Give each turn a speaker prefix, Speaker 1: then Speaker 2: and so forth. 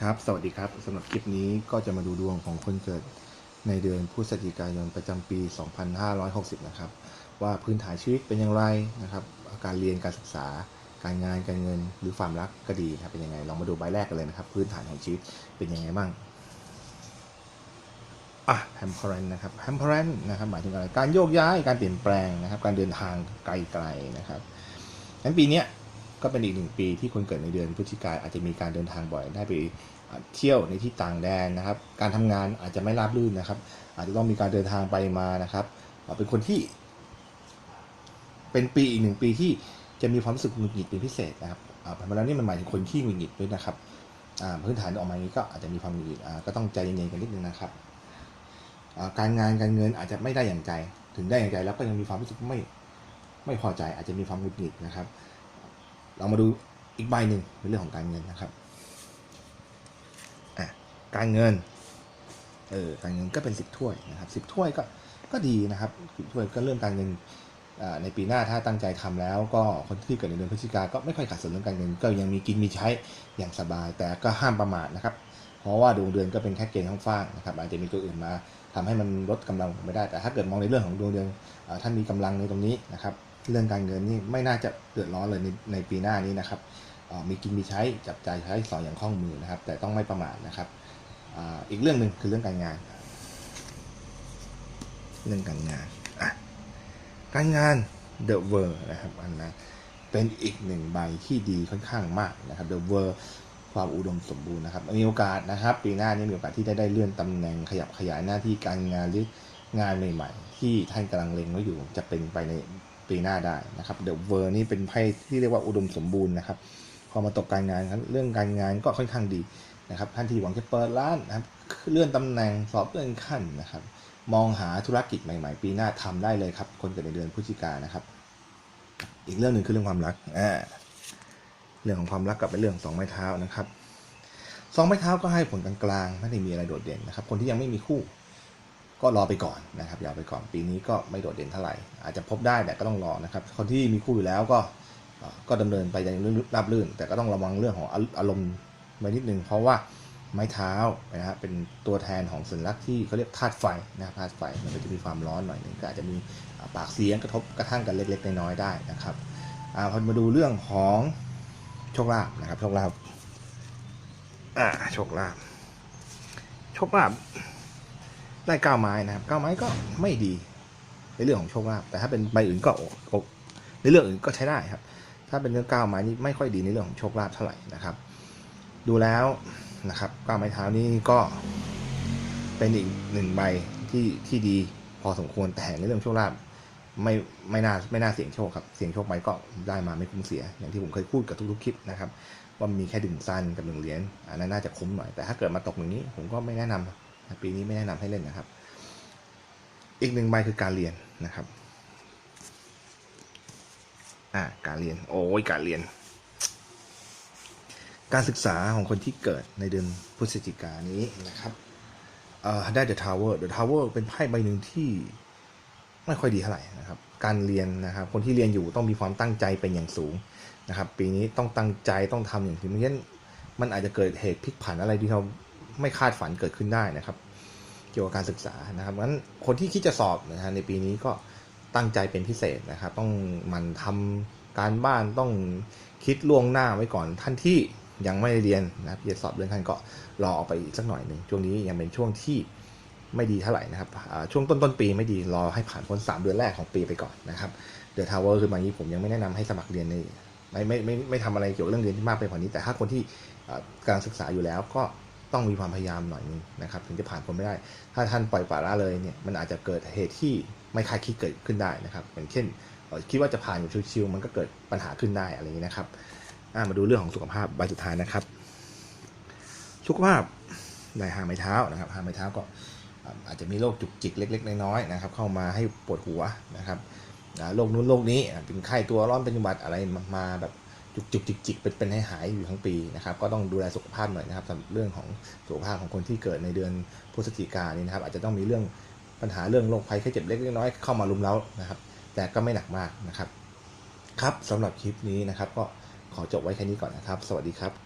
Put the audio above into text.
Speaker 1: ครับ สวัสดีครับสำหรับคลิปนี้ก็จะมาดูดวงของคนเกิดในเดือนพฤศจิกายนประจำปี 2560 นะครับ ว่าพื้นฐานชีวิตเป็นอย่างไรนะครับ การเรียนการศึกษา การงานการเงินหรือความรักก็ดีครับเป็นยังไงลองมาดูใบแรกกันเลยนะครับ พื้นฐานของชีวิตเป็นยังไงบ้างอะแฮมพอร์เรนนะครับแฮมพอร์เรนนะครับหมายถึงอะไรการโยกย้ายการเปลี่ยนแปลงนะครับ การเดินทางไกลๆนะครับงั้นปีเนี้ย ก็เป็นอีกหนึ่งปีที่คนเกิดในเดือนพฤศจิกายนอาจจะมีการเดินทางบ่อยได้ไปเที่ยวในที่ต่างแดนนะครับ การทำงานอาจจะไม่ราบรื่นนะครับ อาจจะต้องมีการเดินทางไปมานะครับเป็นคนที่ เป็นปีอีกหนึ่งปีที่จะมีความรู้สึกหงุดหงิดเป็นพิเศษนะครับอ่าเพราะแล้วนี่มันหมายถึงคนที่หงุดหงิดด้วยนะครับพื้นฐานออกมาอย่างนี้ก็อาจจะมีความหงุดหงิดก็ต้องใจเย็นๆกันนิดนึงนะครับการงานการเงินอาจจะไม่ได้อย่างใจ ถึงได้อย่างใจแล้วก็ยังมีความรู้สึกไม่ไม่พอใจ อาจจะมีความหงุดหงิดนะครับ เรามาดูอีกใบหนึ่งเป็นเรื่องของการเงินนะครับอะการเงินเออการเงินก็เป็นสิบถ้วยนะครับสิบถ้วยก็ก็ดีนะครับสิบถ้วยก็เรื่องการเงินในปีหน้าถ้าตั้งใจทำแล้ว ก็คนที่เกิดในเดือนพฤศจิกาก็ไม่ค่อยขาดสนเรื่องการเงินก็ยังมีกินมีใช้อย่างสบาย แต่ก็ห้ามประมาทนะครับ เพราะว่าดวงเดือนก็เป็นแค่เกณฑ์ข้างฟ้างนะครับอาจจะมีตัวอื่นมาทำให้มันลดกำลังไม่ได้แต่ถ้าเกิดมองในเรื่องของดวงเดือนท่านมีกำลังในตรงนี้นะครับ เรื่องการเงินนี่ไม่น่าจะเดือดร้อนเลยในในปีหน้านี้นะครับมีกินมีใช้จับจ่ายใช้สอยอย่างคล่องมือนะครับ แต่ต้องไม่ประมาทนะครับออีกเรื่องหนึ่งคือเรื่องการงาน เรื่องการงานการงาน The World นะครับอันนั้นเป็นอีกหนึ่งใบที่ดีค่อนข้างมากนะครับ The World ความอุดมสมบูรณ์นะครับมีโอกาสนะครับ ปีหน้านี้มีโอกาสที่ได้ได้เลื่อนตำแหน่งขยับขยายหน้าที่การงานหรืองานใหม่ ๆ ที่ท่านกำลังเล็งไว้อยู่จะเป็นไปใน ปีหน้าได้นะครับเดอะเวอร์นี่เป็นไพ่ที่เรียกว่าอุดมสมบูรณ์นะครับ พอมาตกการงานครับเรื่องการงานก็ค่อนข้างดีนะครับท่านที่หวังจะเปิดร้านนะครับเลื่อนตำแหน่งสอบเลื่อนขั้นนะครับ มองหาธุรกิจใหม่ ๆ ปีหน้าทำได้เลยครับ คนเกิดในเดือนพฤศจิกานะครับ อีกเรื่องหนึ่งคือเรื่องความรักอ่าเรื่องของความรักกับเป็นเรื่องสองไม้เท้านะครับสองไม้เท้าก็ให้ผลกลางๆไม่ได้มีอะไรโดดเด่นนะครับ คนที่ยังไม่มีคู่ ก็รอไปก่อนนะครับอย่าไปก่อนปีนี้ก็ไม่โดดเด่นเท่าไหร่ อาจจะพบได้แต่ก็ต้องรอนะครับ คนที่มีคู่อยู่แล้วก็ก็ดำเนินไปอย่างราบรื่น แต่ก็ต้องระวังเรื่องของอารมณ์ไว้นิดนึง เพราะว่าไม้เท้านะฮะเป็นตัวแทนของสัญลักษณ์ที่เขาเรียกธาตุไฟนะครับธาตุไฟมันก็จะมีความร้อนหน่อยหนึงก็อาจจะมีปากเสียงกระทบกระทั่งกันเล็กๆน้อยๆได้นะครับอ่าพอมาดูเรื่องของโชคลาภนะครับโชคลาภอ่าโชคลาภโชคลาภ ได้เก้าไม้นะครับเก้าไม้ก็ไม่ดีในเรื่องของโชคลาภแต่ถ้าเป็นใบอื่นก็ในเรื่องอื่นก็ใช้ได้ครับ ถ้าเป็นเรื่องเก้าไม้นี่ไม่ค่อยดีในเรื่องของโชคลาภเท่าไหร่นะครับ ดูแล้วนะครับเก้าไม้เท้านี่ก็เป็นอีกหนึ่งใบที่ที่ดีพอสมควรแต่ในเรื่องโชคลาภไม่ไม่น่าไม่น่าเสี่ยงโชคครับเสี่ยงโชคไปก็ได้มาไม่คุ้มเสีย อย่างที่ผมเคยพูดกับทุกๆคลิปนะครับว่ามีแค่ดึงสั้นกับหนึ่งเหรียญอันนั้นน่าจะคุ้มหน่อยแต่ถ้าเกิดมาตกอย่างนี้ผมก็ไม่แนะนำ ปีนี้ไม่แนะนำให้เล่นนะครับ อีกหนึ่งใบคือการเรียนนะครับอ่าการเรียนโอ้ยการเรียน การศึกษาของคนที่เกิดในเดือนพฤศจิกายนนี้นะครับเอ่อได้ The Tower The Tower เป็นไพ่ใบหนึ่งที่ไม่ค่อยดีเท่าไหร่นะครับ การเรียนนะครับ คนที่เรียนอยู่ต้องมีความตั้งใจเป็นอย่างสูงนะครับ ปีนี้ต้องตั้งใจต้องทำอย่างที่ไม่งั้นมันอาจจะเกิดเหตุพลิกผันอะไรที่เรา ไม่คาดฝันเกิดขึ้นได้นะครับ เกี่ยวกับการศึกษานะครับงั้นคนที่คิดจะสอบนะฮะในปีนี้ก็ตั้งใจเป็นพิเศษนะครับ ต้องมันทำการบ้านต้องคิดล่วงหน้าไว้ก่อนท่านที่ยังไม่ได้เรียนนะครับจะสอบเรื่องท่านก็รอออกไปอีกสักหน่อยหนึ่งช่วงนี้ยังเป็นช่วงที่ไม่ดีเท่าไหร่นะครับช่วงต้นต้นปีไม่ดีรอให้ผ่านพ้น3 เดือนแรกของปีไปก่อนนะครับเดอะทาวเวอร์คือมานี้ผมยังไม่แนะนำให้สมัครเรียนในไม่ไม่ไม่ไม่ทำอะไรเกี่ยวกับเรื่องเรียนที่มากไปกว่านี้ แต่ถ้าคนที่อ่าการศึกษาอยู่แล้วก็ ต้องมีความพยายามหน่อยนึงนะครับ ถึงจะผ่านพ้นไม่ได้ ถ้าท่านปล่อยปละละเลยเนี่ยมันอาจจะเกิดเหตุที่ไม่คาดคิดเกิดขึ้นได้นะครับอย่างเช่นคิดว่าจะผ่านอยู่ชิวๆมันก็เกิดปัญหาขึ้นได้อะไรอย่างนี้นะครับมาดูเรื่องของสุขภาพใบสุดท้ายนะครับ สุขภาพได้หาไม้เท้านะครับหาไม้เท้าก็อาจจะมีโรคจุกจิกเล็ก ๆ น้อยๆนะครับ เข้ามาให้ปวดหัวนะครับโรคนู้นโรคนี้เป็นไข้ตัวร้อนเป็นหวัดอะไรมามาแบบ จุกจิกจิกจิกเป็นเป็นให้หายอยู่ทั้งปีนะครับ ก็ต้องดูแลสุขภาพหน่อยนะครับสำหรับเรื่องของสุขภาพของคนที่เกิดในเดือนพฤศจิกายนนี้นะครับ อาจจะต้องมีเรื่องปัญหาเรื่องโรคภัยแค่เจ็บเล็กน้อยเข้ามารุมเล้านะครับ แต่ก็ไม่หนักมากนะครับ ครับสำหรับคลิปนี้นะครับ ก็ขอจบไว้แค่นี้ก่อนนะครับ สวัสดีครับ